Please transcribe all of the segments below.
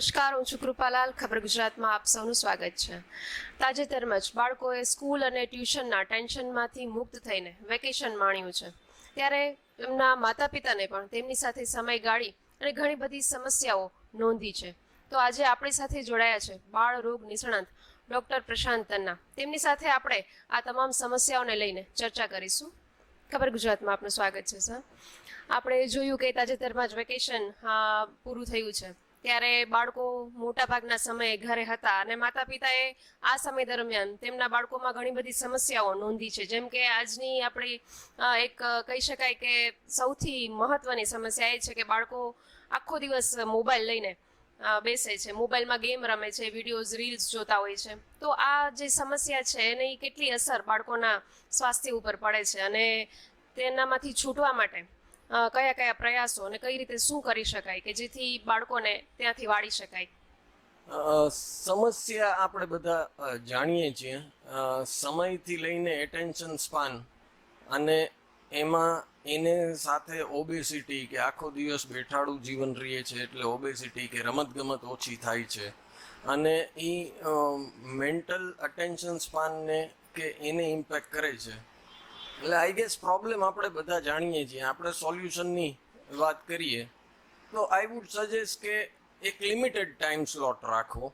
નમસ્કાર, હું છું કૃપાલાલ. ખબર ગુજરાતમાં આપ સૌનું સ્વાગત છે. તાજેતરમાં જ બાળકોએ સ્કૂલ અને ટ્યુશનના ટેન્શનમાંથી મુક્ત થઈને વેકેશન માણ્યું છે. ત્યારે એમના માતા પિતાને પણ તેમની સાથે સમય ગાળી અને ઘણી બધી સમસ્યાઓ નોંધી છે. તો આજે આપણી સાથે જોડાયા છે બાળ રોગ નિષ્ણાંત ડૉક્ટર પ્રશાંત તન્ના. તેમની સાથે આપણે આ તમામ સમસ્યાઓને લઈને ચર્ચા કરીશું. ખબર ગુજરાતમાં આપનું સ્વાગત છે, સર. આપણે જોયું કે તાજેતરમાં જ વેકેશન પૂરું થયું છે. ત્યારે બાળકો મોટાભાગના સમયે ઘરે હતા અને માતા પિતાએ આ સમય દરમિયાન તેમના બાળકોમાં ઘણી બધી સમસ્યાઓ નોંધી છે. જેમ કે આજની આપણી એક કહી શકાય કે સૌથી મહત્વની સમસ્યા એ છે કે બાળકો આખો દિવસ મોબાઈલ લઈને બેસે છે. મોબાઈલમાં ગેમ રમે છે, વિડીયોઝ, રીલ્સ જોતા હોય છે. તો આ જે સમસ્યા છે એની કેટલી અસર બાળકોના સ્વાસ્થ્ય ઉપર પડે છે અને તેનામાંથી છૂટવા માટે કયા કયા પ્રયાસો અને કઈ રીતે શું કરી શકાય કે જેથી બાળકોને ત્યાંથી વાળી શકાય? સમસ્યા આપણે બધા જાણીએ છીએ. સમયથી લઈને એટેન્શન સ્પાન અને એમાં એને સાથે ઓબેસિટી કે આખો દિવસ બેઠાડું જીવન રહીએ છે એટલે ઓબેસિટી કે રમતગમત ઓછી થાય છે. અને એ મેન્ટલ અટેન્શન સ્પાનને કે એને ઇમ્પેક્ટ કરે છે. એટલે આઈ ગેસ પ્રોબ્લેમ આપણે બધા જાણીએ છીએ. આપણે સોલ્યુશનની વાત કરીએ. તો આઈ વુડ સજેસ્ટ કે એક લિમિટેડ ટાઈમ સ્લોટ રાખો.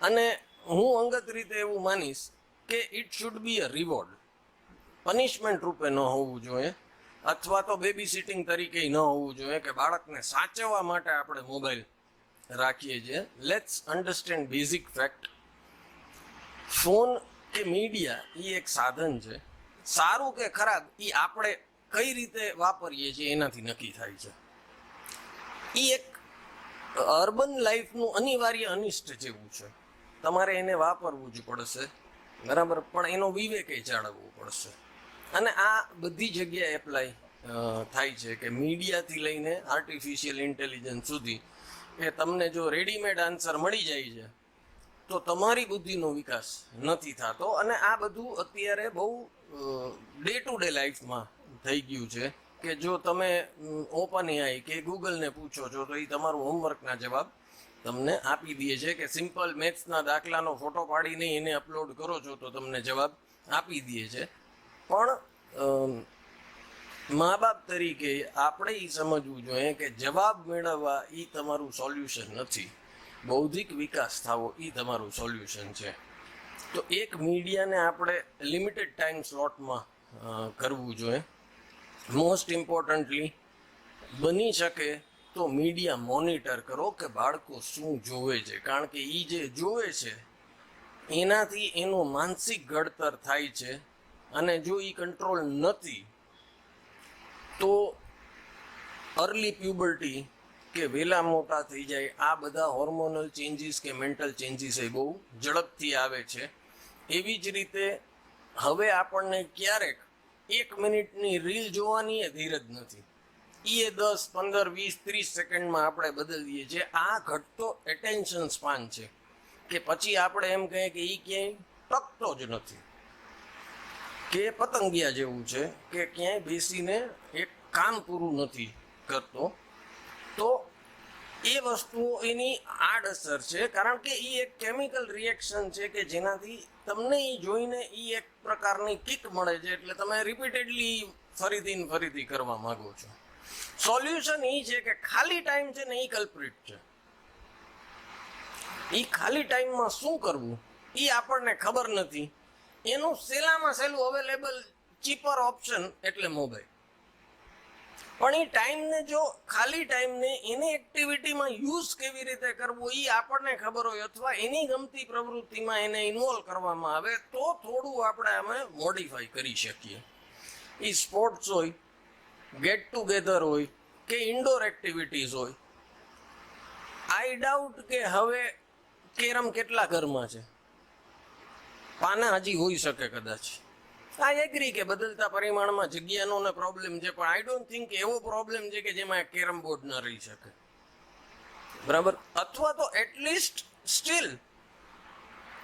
અને હું અંગત રીતે એવું માનીશ કે it should be a reward punishment રૂપે ન હોવું જોઈએ. અથવા તો બેબી સિટિંગ તરીકે ન હોવું જોઈએ કે બાળકને સાચવવા માટે આપણે મોબાઈલ રાખીએ છીએ. Let's understand basic fact phone કે મીડિયા એ એક સાધન છે. સારું કે ખરાબ એ આપણે કઈ રીતે વાપરીએ છીએ એનાથી નક્કી થાય છે. એ એક અર્બન લાઈફનું અનિવાર્ય અનિષ્ટ જેવું છે. તમારે એને વાપરવું જ પડશે, બરાબર? પણ એનો વિવેક એ જાળવવો પડશે. અને આ બધી જગ્યાએ એપ્લાય થાય છે કે મીડિયાથી લઈને આર્ટિફિશિયલ ઇન્ટેલિજન્સ સુધી કે તમને જો રેડીમેડ આન્સર મળી જાય છે, તો તમારી બુદ્ધિનો વિકાસ નથી થતો. અને આ બધું અત્યારે બહુ ડે ટુ ડે લાઈફમાં થઈ ગયું છે કે જો તમે ઓપન એઆઈ કે ગૂગલને પૂછો છો, તો એ તમારું હોમવર્કના જવાબ તમને આપી દે છે કે સિમ્પલ મેથ્સના દાખલાનો ફોટો પાડીને એને અપલોડ કરો છો, તો તમને જવાબ આપી દે છે. પણ મા બાપ તરીકે આપણે એ સમજવું જોઈએ કે જવાબ મેળવવા એ તમારું સોલ્યુશન નથી. બૌદ્ધિક વિકાસ થવો એ તમારું સોલ્યુશન છે. તો એક મીડિયાને આપણે લિમિટેડ ટાઈમ સ્લોટમાં કરવું જોઈએ. મોસ્ટ ઇમ્પોર્ટન્ટલી બની શકે તો મીડિયા મોનિટર કરો કે બાળકો શું જોવે છે. કારણ કે એ જે જોવે છે, એનાથી એનું માનસિક ઘડતર થાય છે. અને જો એ કંટ્રોલ નથી, તો અર્લી પ્યુબર્ટી કે વેલા મોટા થઈ જાય, આ બધા હોર્મોનલ ચેન્જીસ કે મેન્ટલ ચેન્જીસ એ બહુ ઝડપથી આવે છે. એવી જ રીતે હવે આપણને ક્યારેક એક મિનિટની રીલ જોવાની એ ધીરજ નથી. એ દસ, પંદર, વીસ, ત્રીસ સેકન્ડમાં આપણે બદલીએ છીએ. આ ઘટતો એટેન્શન સ્પાન છે કે પછી આપણે એમ કહીએ કે એ ક્યાંય ટકતો જ નથી. કે પતંગિયા જેવું છે કે ક્યાંય બેસીને એક કામ પૂરું નથી કરતો. તો એ વસ્તુઓ એની આડઅસર છે, કારણ કે એ એક કેમિકલ રિએક્શન છે કે જેનાથી તમને એ જોઈને એ એક પ્રકારની કિક મળે છે, એટલે તમે રિપીટેડલી ફરીથી ને ફરીથી કરવા માંગો છો. સોલ્યુશન એ છે કે ખાલી ટાઈમ છે ને એ કલ્પ્રિટ છે. એ ખાલી ટાઈમમાં શું કરવું? એ આપણને ખબર નથી. એનું સેલામાં સહેલું અવેલેબલ ચીપર ઓપ્શન એટલે મોબાઈલ પણ એ ટાઈમને જો, ખાલી ટાઈમને એની એક્ટિવિટીમાં યુઝ કેવી રીતે કરવો એ આપણને ખબર હોય અથવા એની ગમતી પ્રવૃત્તિમાં એને ઇન્વોલ્વ કરવામાં આવે, તો થોડું આપણે અમે મોડિફાઈ કરી શકીએ. એ સ્પોર્ટ્સ હોય ગેટ ટુગેધર હોય, કે ઇન્ડોર એક્ટિવિટીઝ હોય. આઈ ડાઉટ કે હવે કેરમ કેટલા ઘરમાં છે. પાના હજી હોઈ શકે કદાચ. આઈ એગ્રી કે બદલતા પરિમાણમાં જગ્યાનો ને પ્રોબ્લેમ છે, પણ આઈ ડોન્ટ થિંક એવો પ્રોબ્લેમ છે કે જેમાં કેરમ બોર્ડ ન રહી શકે. બરાબર? અથવા તો એટલીસ્ટ સ્ટીલ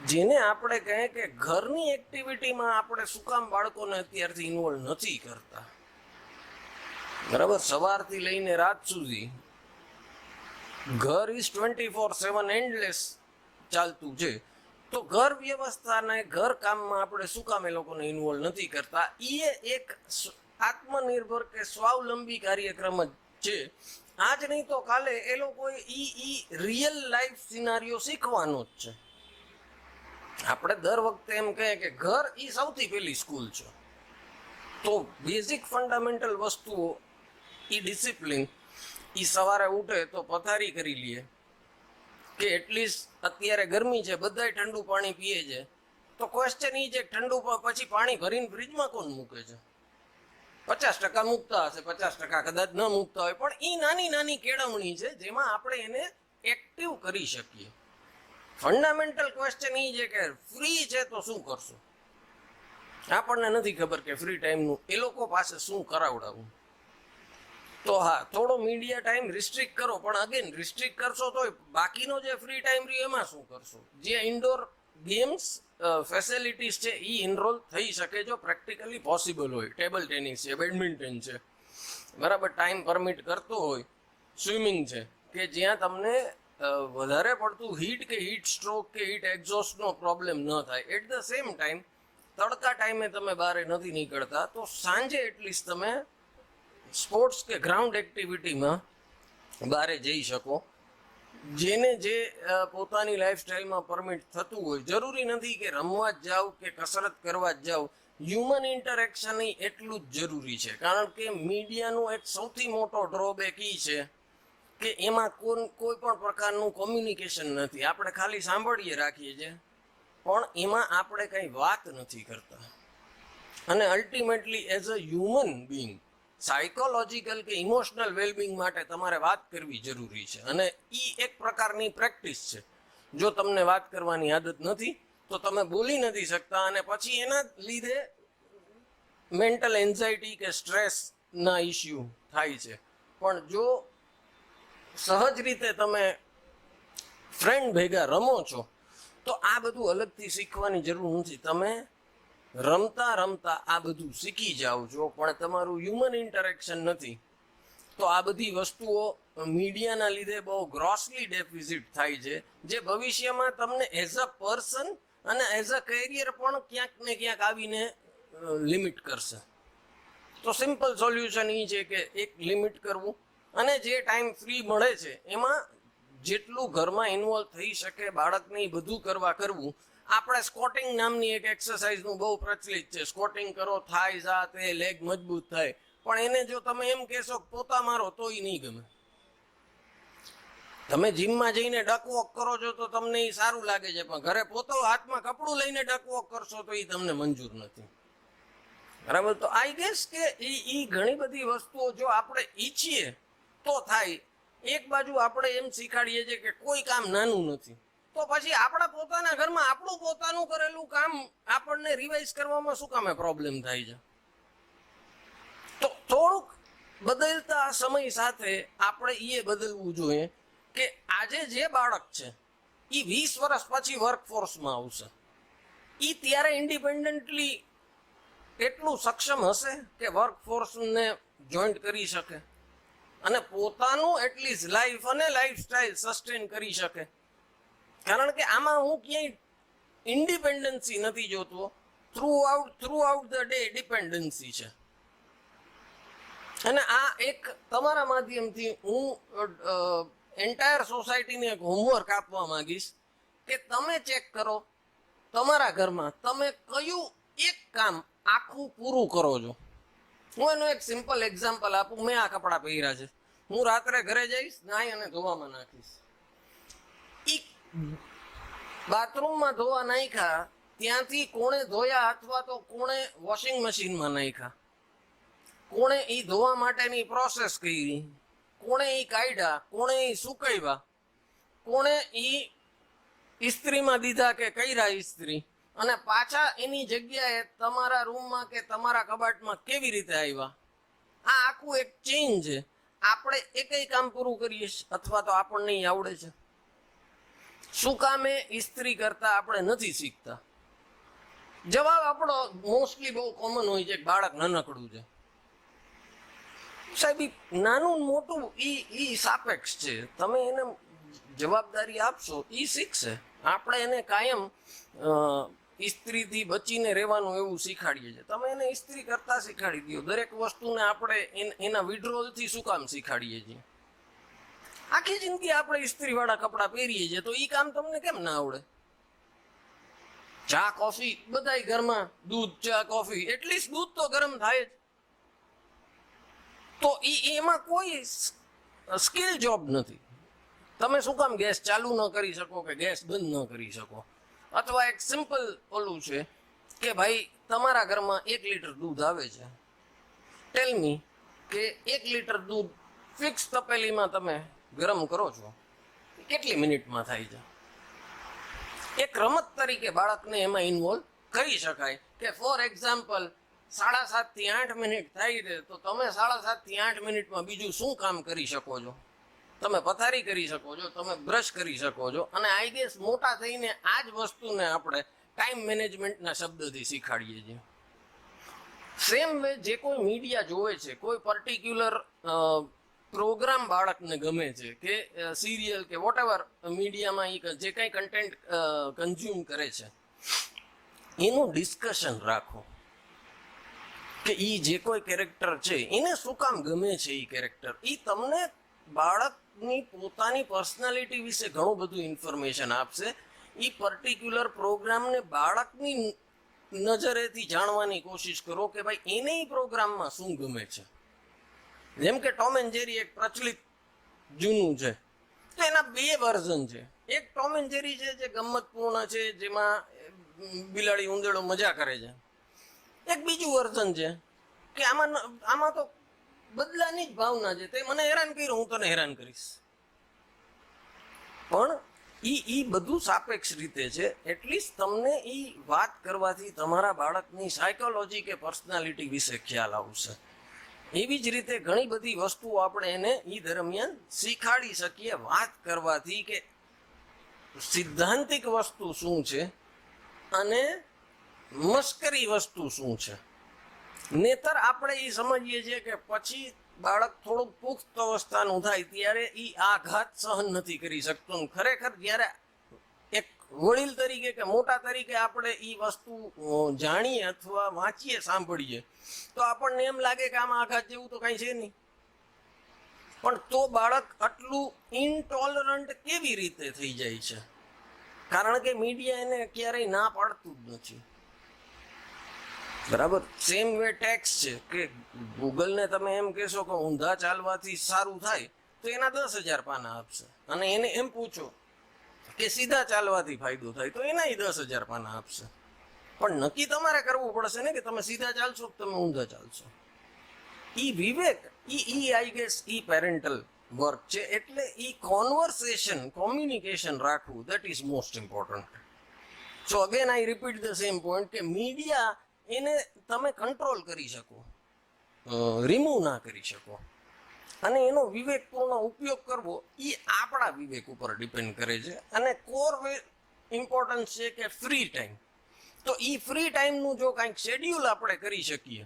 જેને આપણે કહે કે ઘરની એક્ટિવિટીમાં આપણે શું કામ બાળકોને અત્યારથી ઇન્વોલ્વ નથી કરતા. બરાબર? સવારથી લઈને રાત સુધી ઘર is twenty four seven endless ચાલતું છે. તો ઘર વ્યવસ્થાને ઘર કામમાં આપણે શું કામ એ લોકોને ઇન્વોલ્વ નથી કરતા? એ એક આત્મનિર્ભર કે સ્વાવલંબી કાર્યક્રમ જ છે. આજ નહીં તો કાલે એ લોકોએ ઈ ઈ રિયલ લાઈફ સિનારીઓ શીખવાનો જ છે. આપણે દર વખતે એમ કહીએ કે ઘર એ સૌથી પહેલી સ્કૂલ છે. તો બેઝિક ફંડામેન્ટલ વસ્તુઓ એ ડિસિપ્લિન એ સવારે ઉઠે તો પથારી કરી લઈએ કે એટલીસ્ટ અત્યારે ગરમી છે, બધાય ઠંડુ પાણી પીએ છે. તો ક્વેશ્ચન એ છે ઠંડુ પછી પાણી ભરીને ફ્રીજમાં કોણ મૂકે છે? પચાસ ટકા મૂકતા હશે, પચાસ ટકા કદાચ ન મૂકતા હોય, પણ એ નાની નાની કેળવણી છે જેમાં આપણે એને એક્ટિવ કરી શકીએ. ફંડામેન્ટલ ક્વેશ્ચન એ છે કે ફ્રી છે તો શું કરશું? આપણને નથી ખબર કે ફ્રી ટાઈમનું એ લોકો પાસે શું કરાવડાવવું તો હા, થોડો મીડિયા ટાઈમ રિસ્ટ્રિક્ટ કરો, પણ અગેન રિસ્ટ્રિક્ટ કરશો તો બાકીનો જે ફ્રી ટાઈમ રહ્યો એમાં શું કરશો? જે ઇન્ડોર ગેમ્સ ફેસિલિટીઝ છે એ ઇનરોલ થઈ શકે જો પ્રેક્ટિકલી પોસિબલ હોય. ટેબલ ટેનિસ છે બેડમિન્ટન છે, બરાબર ટાઈમ પરમિટ કરતો હોય સ્વિમિંગ છે, કે જ્યાં તમને વધારે પડતું હીટ કે હીટ સ્ટ્રોક કે હીટ એક્ઝોસ્ટનો પ્રોબ્લેમ ન થાય. એટ ધ સેમ ટાઈમ તડકા ટાઈમે તમે બહાર નથી નીકળતા, તો સાંજે એટલીસ્ટ તમે સ્પોર્ટ્સ કે ગ્રાઉન્ડ એક્ટિવિટીમાં બહારે જઈ શકો. જેને જે પોતાની લાઈફસ્ટાઈલમાં પરમિટ થતું હોય, જરૂરી નથી કે રમવા જ જાવ કે કસરત કરવા જ જાવ. હ્યુમન ઇન્ટરેક્શન એટલું જ જરૂરી છે. કારણ કે મીડિયાનું એક સૌથી મોટો ડ્રોબેક એ છે કે એમાં કોઈ કોઈ પણ પ્રકારનું કોમ્યુનિકેશન નથી. આપણે ખાલી સાંભળીએ રાખીએ છીએ. પણ એમાં આપણે કંઈ વાત નથી કરતા. અને ultimately as a human being psychological કે ઇમોશનલ વેલબિંગ માટે તમારે વાત કરવી જરૂરી છે. અને એ એક પ્રકારની પ્રેક્ટિસ છે. જો તમને વાત કરવાની આદત નથી, તો તમે બોલી નથી શકતા અને પછી એના લીધે મેન્ટલ એન્ઝાયટી કે સ્ટ્રેસના ઇસ્યુ થાય છે. પણ જો સહજ રીતે તમે ફ્રેન્ડ ભેગા રમો છો, તો આ બધું અલગથી શીખવાની જરૂર નથી. તમે રમતા રમતા આ બધું શીખી જાઓ છો, પણ તમારું હ્યુમન ઇન્ટરેક્શન નથી. તો આ બધી વસ્તુઓ મીડિયાના લીધે બહુ ગ્રોસલી ડેફિઝિટ થાય છે, જે ભવિષ્યમાં તમને એઝ અ પર્સન અને એઝ અ કેરિયર પણ ક્યાંક ને ક્યાંક આવીને લિમિટ કરશે. તો સિમ્પલ સોલ્યુશન એ છે કે એક લિમિટ કરવું અને જે ટાઈમ ફ્રી મળે છે, એમાં જેટલું ઘરમાં ઇન્વોલ્વ થઈ શકે, બાળકને બધું કરવા કરવું આપણે સ્કોટિંગ નામની એક એક્સરસાઇઝનું બહુ પ્રચલિત છે. સ્કોટિંગ કરો, થાય જા તે લેગ મજબૂત થાય. પણ એને જો તમે એમ કહેશો પોતા મારો, તોય નહીં ગમે. તમે જીમમાં જઈને ડક વોક કરો છો તો તમને એ સારું લાગે છે, પણ ઘરે પોતો હાથમાં કપડું લઈને ડક વોક કરશો તો એ તમને મંજૂર નથી. બરાબર? તો આઈ ગેસ કે એ એ ઘણી બધી વસ્તુઓ જો આપણે ઈચ્છીએ તો થાય. એક બાજુ આપણે એમ શીખાડીએ છીએ કે કોઈ કામ નાનું નથી. તો પછી આપણા પોતાના ઘરમાં આપણું પોતાનું કરેલું કામ આપણને રિવાઇઝ કરવામાં શું કામે પ્રોબ્લેમ થાય છે? તો થોડુંક બદલતા સમય સાથે આપણે એ બદલવું જોઈએ કે આજે જે બાળક છે એ વીસ વર્ષ પછી વર્કફોર્સમાં આવશે. એ ત્યારે ઇન્ડિપેન્ડન્ટલી એટલું સક્ષમ હશે કે વર્કફોર્સને જોઈન્ટ કરી શકે અને પોતાનું એટલીસ્ટ લાઈફ અને લાઈફસ્ટાઈલ સસ્ટેન કરી શકે. કારણ કે આમાં હું ક્યાંય ઇન્ડિપેન્ડન્સી નથી જોતો. Throughout throughout the day dependency છે. અને આ એક તમારા માધ્યમથી હું એન્ટાયર સોસાયટીને એક હોમવર્ક આપવા માંગીશ કે તમે ચેક કરો તમારા ઘરમાં તમે કયું એક કામ આખું પૂરું કરો છો. હું એનું એક સિમ્પલ એક્ઝામ્પલ આપું. મેં આ કપડાં પહેર્યા છે. હું રાત્રે ઘરે જઈશ, નાહી અને ધોવામાં નાખીશ. બાથરૂમમાં ધોવા નાખ્યા, ત્યાંથી કોણે ધોયા અથવા તો કોણે વોશિંગ મશીનમાં નાખ્યા? કોણે એ ધોવા માટેની પ્રોસેસ કરી? કોણે એ કાઢ્યા? કોણે એ સુકાવ્યા? કોણે એ ઇસ્ત્રીમાં દીધા કે કર્યા ઇસ્ત્રી? અને પાછા એની જગ્યાએ તમારા રૂમમાં કે તમારા કબાટમાં કેવી રીતે આવ્યા? આ આખું એક ચેન્જ છે. આપણે એકય કામ પૂરું કરીએ અથવા તો આપણને આવડે છે. શું કામે ઇસ્ત્રી કરતા આપણે નથી શીખતા? જવાબ આપણો મોસ્ટલી બહુ કોમન હોય છે બાળક નાનકડું છે. સાહેબ નાનું મોટું ઈ ઈ સાપેક્ષ છે. તમે એને જવાબદારી આપશો, ઈ શીખશે. આપણે એને કાયમ ઇસ્ત્રીથી બચીને રહેવાનું એવું શીખાડીએ છીએ. તમે એને ઇસ્ત્રી કરતા શીખાડી દો દરેક વસ્તુને આપણે એના વિડ્રોલથી શું કામ શીખાડીએ છીએ? આખી જિંદગી આપણે ઇસ્ત્રીવાળા કપડાં પહેરીએ છીએ, તો એ કામ તમને કેમ ના આવડે? ચા, કોફી બધા ઘરમાં દૂધ, ચા, કોફી, એટલીસ્ટ દૂધ તો ગરમ થાય જ. તો એમાં કોઈ સ્કિલ જોબ નથી. તમે શું કામ ગેસ ચાલુ ન કરી શકો કે ગેસ બંધ ન કરી શકો? અથવા એક સિમ્પલ ઓલું છે કે ભાઈ, તમારા ઘરમાં એક લીટર દૂધ આવે છે. ટેલ મી કે એક લીટર દૂધ ફિક્સ તપેલીમાં તમે ગરમ કરો છો. કેટલી મિનિટમાં થાય છે? એક રમત તરીકે બાળકને એમાં ઇન્વોલ્વ કરી શકાય કે ફોર એક્ઝામ્પલ સાડા સાતથી આઠ મિનિટ થાય છે, તો તમે સાડા સાતથી આઠ મિનિટમાં બીજું શું કામ કરી શકો છો? તમે પથારી કરી શકો છો, તમે બ્રશ કરી શકો છો, અને આઈ ગેસ મોટા થઈને આ જ વસ્તુને આપણે ટાઈમ મેનેજમેન્ટના શબ્દથી શીખાડીએ છીએ. સેમ વે જે કોઈ મીડિયા જોવે છે, કોઈ પર્ટિક્યુલર પ્રોગ્રામ બાળકને ગમે છે કે સિરિયલ કે વોટ એવર મીડિયામાં એ જે કંઈ કન્ટેન્ટ કન્ઝ્યુમ કરે છે, એનું ડિસ્કશન રાખો. કે એ જે કોઈ કેરેક્ટર છે, એને શું કામ ગમે છે એ કેરેક્ટર એ તમને બાળકની પોતાની પર્સનાલિટી વિશે ઘણું બધું ઇન્ફોર્મેશન આપશે. એ પર્ટિક્યુલર પ્રોગ્રામને બાળકની નજરેથી જાણવાની કોશિશ કરો કે ભાઈ એને એ પ્રોગ્રામમાં શું ગમે છે? જેમ કે ટોમ એન્ડ જેરી એક પ્રચલિત જૂનું છે. તો એના બે વર્ઝન છે. એક ટોમ એન્ડ જેરી છે જે ગમ્મતપૂર્ણ છે, જેમાં બિલાડી ઉંદેડો મજા કરે છે. એક બીજું વર્ઝન છે કે આમાં આમાં તો બદલાની જ ભાવના છે. તે મને હેરાન કર્યું, હું તને હેરાન કરીશ. પણ ઈ ઈ બધું સાપેક્ષ રીતે છે. એટલીસ્ટ તમને ઈ વાત કરવાથી તમારા બાળકની સાયકોલોજી કે પર્સનાલિટી વિશે ખ્યાલ આવશે. એવી જ રીતે ઘણી બધી વસ્તુઓ આપણે એને એ દરમિયાન શીખાડી શકીએ વાત કરવાથી કે સિદ્ધાંતિક વસ્તુ શું છે અને મસ્કરી વસ્તુ શું છે. નેતર આપણે એ સમજીએ છીએ કે પછી બાળક થોડુંક પુખ્ત અવસ્થાનું થાય ત્યારે એ આઘાત સહન નથી કરી શકતો. ખરેખર જ્યારે વડીલ તરીકે કે મોટા તરીકે આપણે એ વસ્તુ જાણીએ અથવા વાંચીએ, સાંભળીએ. તો આપણને એમ લાગે કે આમાં આઘાત જેવું તો કાંઈ છે નહીં. પણ તો બાળક આટલું ઇનટોલરન્ટ કેવી રીતે થઈ જાય છે? કારણ કે મીડિયા એને ક્યારેય ના પાડતું જ નથી. બરાબર? સેમ વે ટેક્સ છે કે ગૂગલને તમે એમ કહેશો કે ઊંધા ચાલવાથી સારું થાય, તો એના દસ હજાર પાના આપશે. અને એને એમ પૂછો કે સીધા ચાલવાથી ફાયદો થાય, તો એના દસ હજાર પાના આપશે. પણ નક્કી તમારે કરવું પડશે ને કે તમે સીધા ચાલશો તમે ઊંધા ચાલશો? ઈ વિવેક, ઈ ઈ આઈ ગેસ ઈ પેરેન્ટલ વર્ક છે. એટલે ઈ કોન્વર્સેશન કોમ્યુનિકેશન રાખવું that is most important so again I repeat the same point કે મીડિયા એને તમે કંટ્રોલ કરી શકો. રિમૂવ ના કરી શકો. અને એનો વિવેકપૂર્ણ ઉપયોગ કરવો એ આપણા વિવેક ઉપર ડિપેન્ડ કરે છે. અને કોર ઇમ્પોર્ટન્સ છે કે ફ્રી ટાઈમ તો એ ફ્રી ટાઈમનું જો કાંઈક શેડ્યુલ આપણે કરી શકીએ,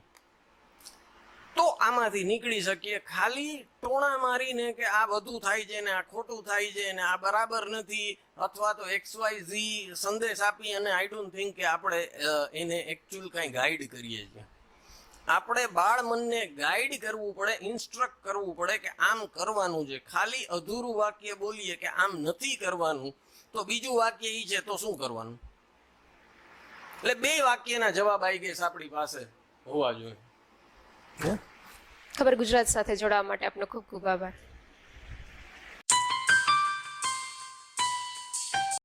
તો આમાંથી નીકળી શકીએ ખાલી ટોણા મારીને કે આ બધું થાય છે ને આ ખોટું થાય છે ને આ બરાબર નથી, અથવા તો એક્સ વાય ઝી સંદેશ આપી અને આઈ ડોન્ટ થિંક કે આપણે એને એકચ્યુઅલ કાંઈ ગાઈડ કરીએ છીએ. આપણે બાળ મનને ગાઈડ કરવું પડે ઇન્સ્ટ્રક્ટ કરવું પડે કે આમ કરવાનું છે. ખાલી અધૂરું વાક્ય બોલીએ કે આમ નથી કરવાનું તો બીજું વાક્ય એ છે તો શું કરવાનું? એટલે બે વાક્યના જવાબ આવી ગેસ આપણી પાસે. હોવા જોઈએ. હે? ખબર ગુજરાત સાથે જોડાવા માટે આપનો ખૂબ ખૂબ આભાર.